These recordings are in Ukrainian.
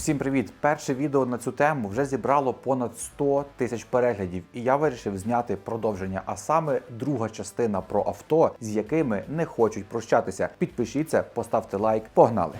Всім привіт! Перше відео на цю тему вже зібрало понад 100 тисяч переглядів, і я вирішив зняти продовження, а саме друга частина про авто, з якими не хочуть прощатися. Підпишіться, поставте лайк, погнали!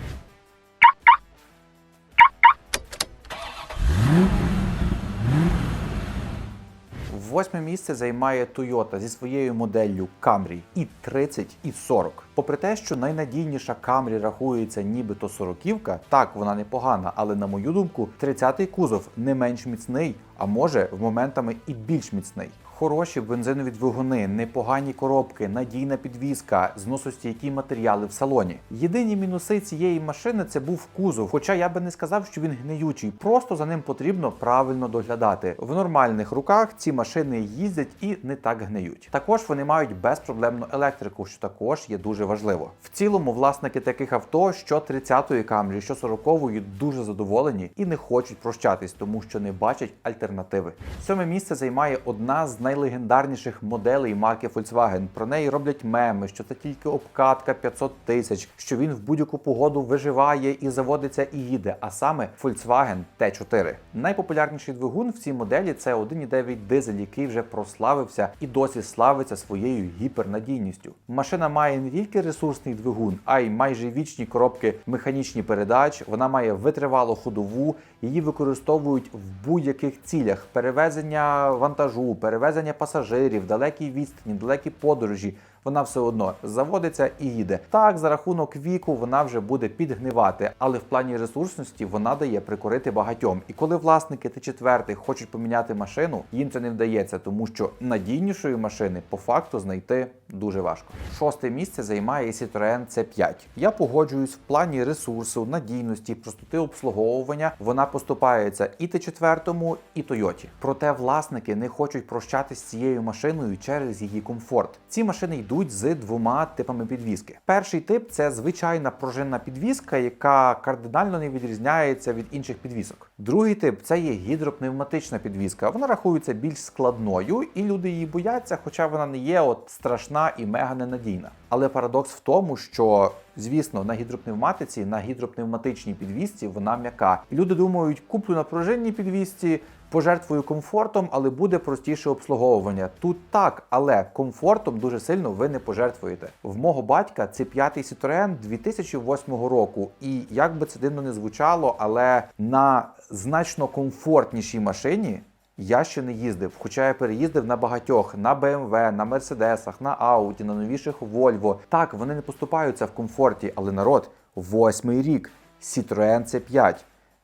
Восьме місце займає Toyota зі своєю моделлю Camry і 30 і 40. Попри те, що найнадійніша Camry рахується нібито сороківка, так вона непогана, але на мою думку, 30-й кузов не менш міцний, а може в моментами і більш міцний. Хороші бензинові двигуни, непогані коробки, надійна підвізка, зносостійкі матеріали в салоні. Єдині мінуси цієї машини це був кузов. Хоча я би не сказав, що він гниючий, просто за ним потрібно правильно доглядати. В нормальних руках ці машини їздять і не так гниють. Також вони мають безпроблемну електрику, що також є дуже важливо. В цілому, власники таких авто, що 30-ї Camry, що 40-ї, дуже задоволені і не хочуть прощатись, тому що не бачать альтернативи. Сьоме місце займає одна з найлегендарніших моделей марки Volkswagen. Про неї роблять меми, що це тільки обкатка 500 тисяч, що він в будь-яку погоду виживає і заводиться і їде. А саме Volkswagen T4. Найпопулярніший двигун в цій моделі це 1,9 дизель, який вже прославився і досі славиться своєю гіпернадійністю. Машина має не тільки ресурсний двигун, а й майже вічні коробки механічні передач. Вона має витривалу ходову, її використовують в будь-яких цілях: перевезення вантажу, перевезення пасажирів, далекі відстані, далекі подорожі. Вона все одно заводиться і їде. Так, за рахунок віку вона вже буде підгнивати, але в плані ресурсності вона дає прикорити багатьом. І коли власники Т4 хочуть поміняти машину, їм це не вдається, тому що надійнішої машини по факту знайти дуже важко. Шосте місце займає Citroen C5. Я погоджуюсь в плані ресурсу, надійності, простоти обслуговування. Вона поступається і Т4, і Тойоті. Проте власники не хочуть прощатись з цією машиною через її комфорт. Ці машини йдуть з двома типами підвіски. Перший тип це звичайна пружинна підвіска, яка кардинально не відрізняється від інших підвісок. Другий тип це є гідропневматична підвіска. Вона рахується більш складною, і люди її бояться, хоча вона не є от страшна і мега ненадійна. Але парадокс в тому, що звісно на гідропневматиці, на гідропневматичній підвісці вона м'яка. Люди думають, куплю на пружинній підвісці. Пожертвую комфортом, але буде простіше обслуговування. Тут так, але комфортом дуже сильно ви не пожертвуєте. В мого батька це п'ятий Citroen 2008 року. І як би це дивно не звучало, але на значно комфортнішій машині. Я ще не їздив, хоча я переїздив на багатьох на BMW, на Мерседесах, на Audi, на новіших Volvo. Так, вони не поступаються в комфорті, але народ, восьмий рік Citroen C5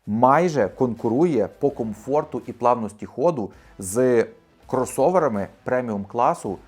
майже конкурує по комфорту і плавності ходу з кросоверами преміум класу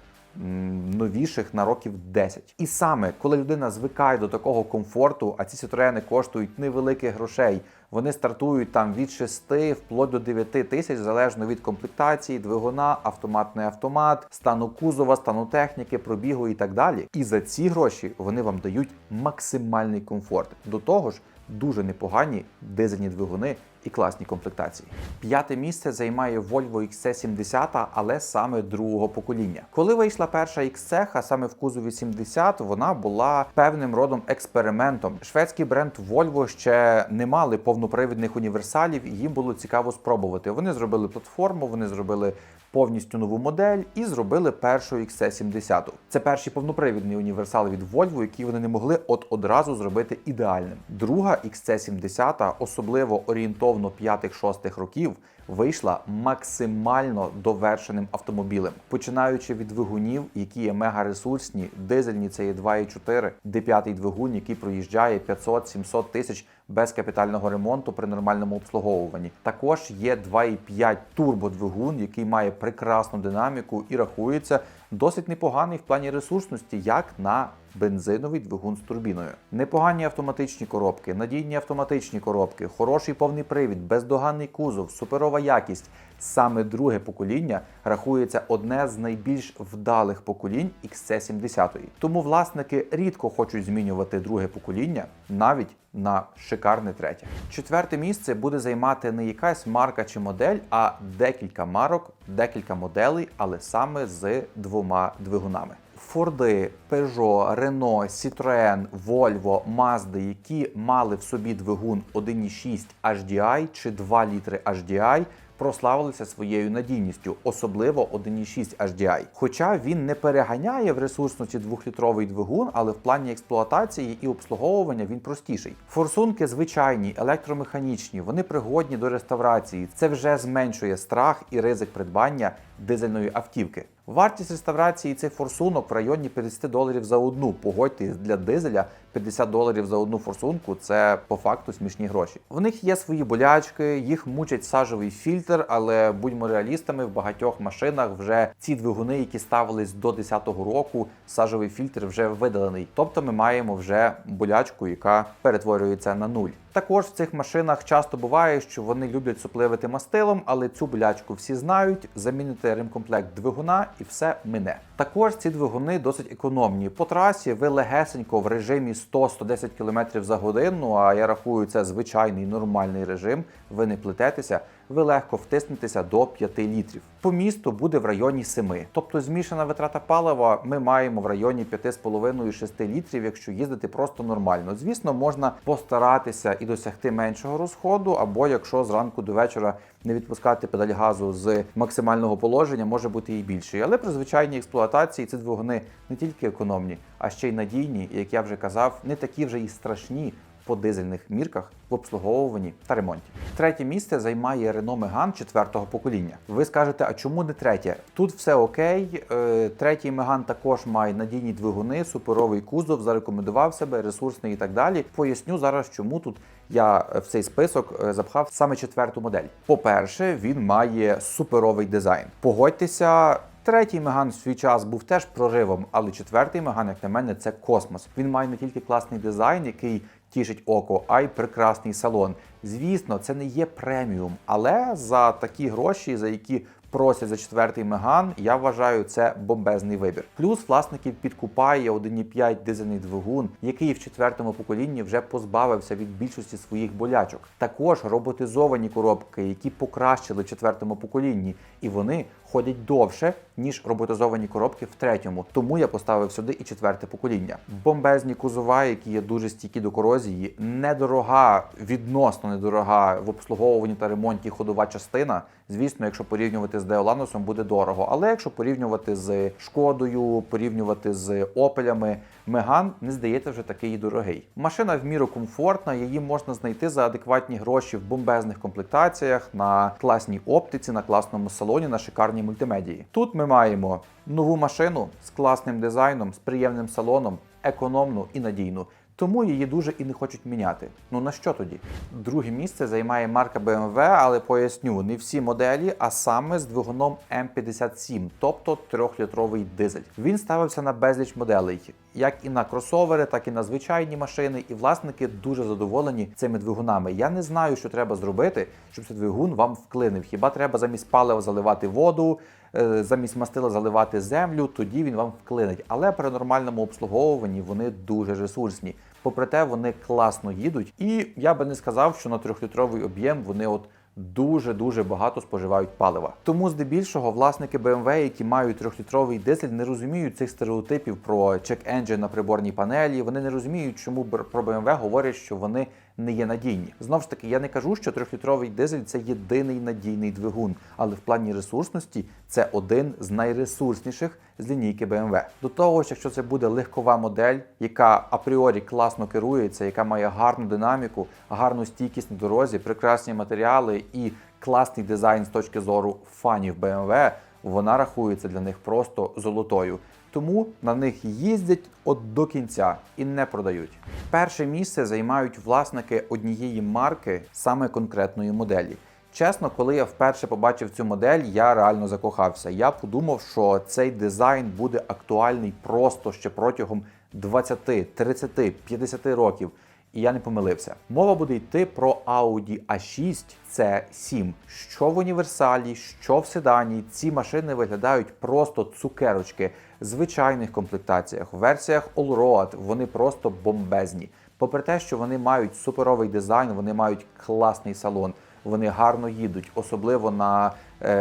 новіших на років 10. І саме коли людина звикає до такого комфорту, а ці сітроени коштують невеликих грошей, вони стартують там від 6 вплоть до 9 тисяч, залежно від комплектації, двигуна, автоматний автомат, стану кузова, стану техніки, пробігу і так далі. І за ці гроші вони вам дають максимальний комфорт. До того ж, дуже непогані дизельні двигуни і класні комплектації. П'яте місце займає Volvo XC70, але саме другого покоління. Коли вийшла перша XC, саме в кузові 70, вона була певним родом експериментом. Шведський бренд Volvo ще не мали повнопривідних універсалів, і їм було цікаво спробувати. Вони зробили платформу, вони зробили повністю нову модель і зробили першу XC70. Це перший повнопривідний універсал від Volvo, який вони не могли от одразу зробити ідеальним. Друга XC70, особливо орієнтовно 5-6 років, вийшла максимально довершеним автомобілем, починаючи від двигунів, які є мегаресурсні, дизельні це є 2,4, D5 двигун, який проїжджає 500-700 тисяч без капітального ремонту при нормальному обслуговуванні. Також є 2,5 турбодвигун, який має прекрасну динаміку і рахується досить непоганий в плані ресурсності, як на бензиновий двигун з турбіною. Непогані автоматичні коробки, надійні автоматичні коробки, хороший повний привід, бездоганний кузов, суперова якість. Саме друге покоління рахується одне з найбільш вдалих поколінь XC70. Тому власники рідко хочуть змінювати друге покоління навіть на шикарне третє. Четверте місце буде займати не якась марка чи модель, а декілька марок, декілька моделей, але саме з двома двигунами. Форди, Peugeot, Renault, Citroën, Volvo, Mazda, які мали в собі двигун 1.6 HDI чи 2 літри HDI, прославилися своєю надійністю, особливо 1.6 HDI. Хоча він не переганяє в ресурсності двохлітровий двигун, але в плані експлуатації і обслуговування він простіший. Форсунки звичайні, електромеханічні, вони пригодні до реставрації. Це вже зменшує страх і ризик придбання дизельної автівки. Вартість реставрації цих форсунок в районі 50 доларів за одну. Погодьтесь, для дизеля 50 доларів за одну форсунку це по факту смішні гроші. В них є свої болячки, їх мучить сажовий фільтр, але будьмо реалістами, в багатьох машинах вже ці двигуни, які ставились до 10-го року, сажовий фільтр вже видалений. Тобто ми маємо вже болячку, яка перетворюється на нуль. Також в цих машинах часто буває, що вони люблять супливити мастилом, але цю болячку всі знають. Замінити ремкомплект двигуна і все мине. Також ці двигуни досить економні. По трасі ви легесенько в режимі 100-110 км за годину, а я рахую, це звичайний нормальний режим. Ви не плететеся, ви легко втиснетеся до 5 літрів. По місту буде в районі 7. Тобто змішана витрата палива ми маємо в районі 5,5-6 літрів, якщо їздити просто нормально. Звісно, можна постаратися і досягти меншого розходу, або якщо зранку до вечора не відпускати педаль газу з максимального положення, може бути і більший. Але при звичайній експлуатації ці двигуни не тільки економні, а ще й надійні, і як я вже казав, не такі вже і страшні по дизельних мірках в обслуговуванні та ремонті. Третє місце займає Renault Megane четвертого покоління. Ви скажете, а чому не третє? Тут все окей. Е, Третій Megane також має надійні двигуни, суперовий кузов, зарекомендував себе, ресурсний і так далі. Поясню зараз, чому тут я в цей список е, запхав саме четверту модель. По-перше, він має суперовий дизайн. Погодьтеся. Третій Меган в свій час був теж проривом, але четвертий Меган, як на мене, це космос. Він має не тільки класний дизайн, який тішить око, а й прекрасний салон. Звісно, це не є преміум, але за такі гроші, за які просять за четвертий меган, я вважаю це бомбезний вибір. Плюс власників підкупає 1,5 дизельний двигун, який в четвертому поколінні вже позбавився від більшості своїх болячок. Також роботизовані коробки, які покращили в четвертому поколінні, і вони ходять довше ніж роботизовані коробки в третьому. Тому я поставив сюди і четверте покоління. Бомбезні кузова, які є дуже стійкі до корозії, недорога, відносно недорога в обслуговуванні та ремонті ходова частина. Звісно, якщо порівнювати з Деоланосом, буде дорого. Але якщо порівнювати з шкодою, порівнювати з опелями, Меган не здається вже такий дорогий. Машина в міру комфортна, її можна знайти за адекватні гроші в бомбезних комплектаціях, на класній оптиці, на класному салоні, на шикарній мультимедії. Тут ми маємо нову машину з класним дизайном, з приємним салоном, економну і надійну. Тому її дуже і не хочуть міняти. Ну на що тоді? Друге місце займає марка BMW, але поясню, не всі моделі, а саме з двигуном М57, тобто трьохлітровий дизель. Він ставився на безліч моделей, як і на кросовери, так і на звичайні машини. І власники дуже задоволені цими двигунами. Я не знаю, що треба зробити, щоб цей двигун вам вклинив. Хіба треба замість палива заливати воду? е, Замість мастила заливати землю, тоді він вам вклинить. Але при нормальному обслуговуванні вони дуже ресурсні. Попри те, вони класно їдуть, і я би не сказав, що на трьохлітровий об'єм вони от дуже-дуже багато споживають палива. Тому здебільшого власники BMW, які мають трьохлітровий дизель, не розуміють цих стереотипів про чек-енджин на приборній панелі. Вони не розуміють, чому про BMW говорять, що вони не є надійні. Знову ж таки, я не кажу, що трьохлітровий дизель це єдиний надійний двигун, але в плані ресурсності це один з найресурсніших з лінійки BMW. До того ж, якщо це буде легкова модель, яка апріорі класно керується, яка має гарну динаміку, гарну стійкість на дорозі, прекрасні матеріали і класний дизайн з точки зору фанів BMW, вона рахується для них просто золотою. Тому на них їздять от до кінця і не продають. Перше місце займають власники однієї марки саме конкретної моделі. Чесно, коли я вперше побачив цю модель, я реально закохався. Я подумав, що цей дизайн буде актуальний просто ще протягом 20, 30, 50 років. І я не помилився. Мова буде йти про Audi A6 C7. Що в універсалі, що в седані. Ці машини виглядають просто цукерочки в звичайних комплектаціях, в версіях Allroad вони просто бомбезні. Попри те, що вони мають суперовий дизайн, вони мають класний салон. вони гарно їдуть, особливо на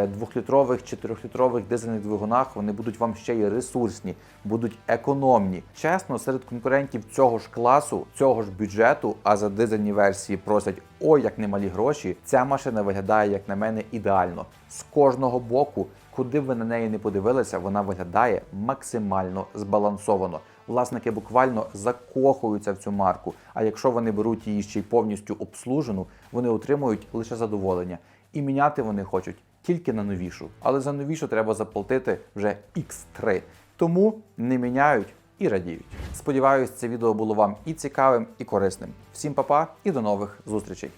двохлітрових чи трьохлітрових дизельних двигунах. Вони будуть вам ще й ресурсні, будуть економні. Чесно, серед конкурентів цього ж класу, цього ж бюджету, а за дизельні версії просять ой як немалі гроші. Ця машина виглядає, як на мене, ідеально з кожного боку. Куди б ви на неї не подивилися, вона виглядає максимально збалансовано. Власники буквально закохуються в цю марку. А якщо вони беруть її ще й повністю обслужену, вони отримують лише задоволення. І міняти вони хочуть тільки на новішу. Але за новішу треба заплатити вже X3. Тому не міняють і радіють. Сподіваюсь, це відео було вам і цікавим, і корисним. Всім па-па і до нових зустрічей.